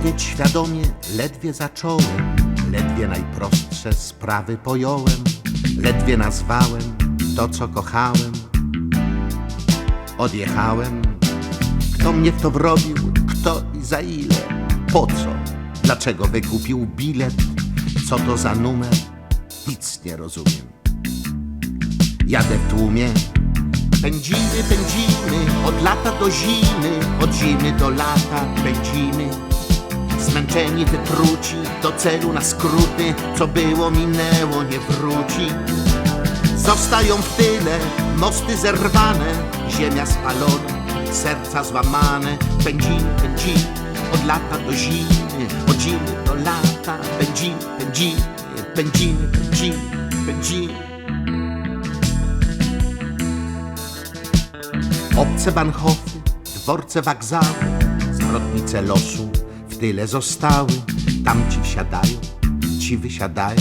Myśleć świadomie ledwie zacząłem, ledwie najprostsze sprawy pojąłem, ledwie nazwałem to, co kochałem. Odjechałem, kto mnie w to wrobił, kto i za ile, po co, dlaczego wykupił bilet, co to za numer, nic nie rozumiem. Jadę w tłumie, pędzimy, pędzimy, od lata do zimy, od zimy do lata pędzimy. Zmęczeni wytruci, do celu na skróty, co było minęło nie wróci. Zostają w tyle mosty zerwane, ziemia spalona, serca złamane. Pędzimy, pędzimy, od lata do zimy, od zimy do lata. Pędzimy, pędzimy, pędzimy, pędzimy, pędzimy. Obce banhofy, dworce wagzały, zwrotnice losu tyle zostały. Tamci wsiadają, ci wysiadają,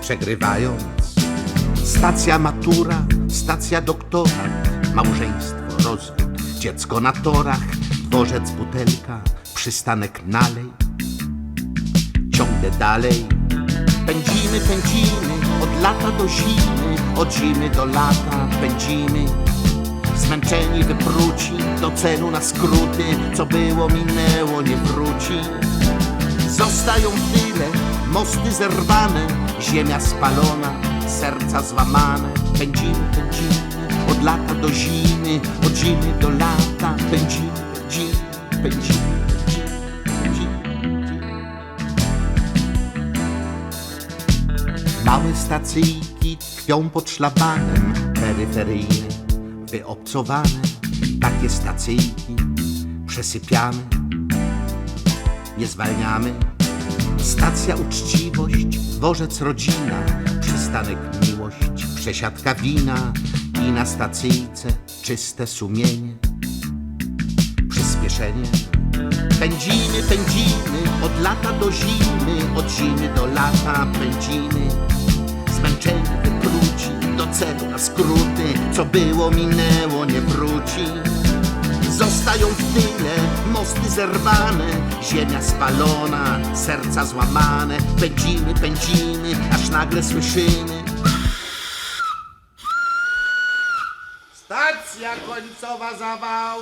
przegrywając. Stacja matura, stacja doktorat, małżeństwo, rozwód, dziecko na torach, dworzec, butelka, przystanek nalej. Ciągnę dalej, pędzimy, pędzimy, od lata do zimy, od zimy do lata pędzimy. Zmęczeni wypróci, do celu na skróty, co było minęło nie wróci. Zostają tyle mosty zerwane, ziemia spalona, serca złamane. Pędzimy, pędzimy, od lata do zimy, od zimy do lata. Pędzimy, pędzimy, pędzimy. Małe stacyjki tkwią pod szlabanem, peryferyjne, wyobcowane. Takie stacyjki przesypiamy, nie zwalniamy. Stacja uczciwość, dworzec rodzina, przystanek miłość, przesiadka wina i na stacyjce czyste sumienie, przyspieszenie. Pędzimy, pędzimy, od lata do zimy, od zimy do lata pędzimy. Zmęczeni wypróci, do celu na skróty, co było minęło nie wróci. Zostają w tyle mosty zerwane, ziemia spalona, serca złamane. Pędzimy, pędzimy, aż nagle słyszymy. Stacja końcowa zawał.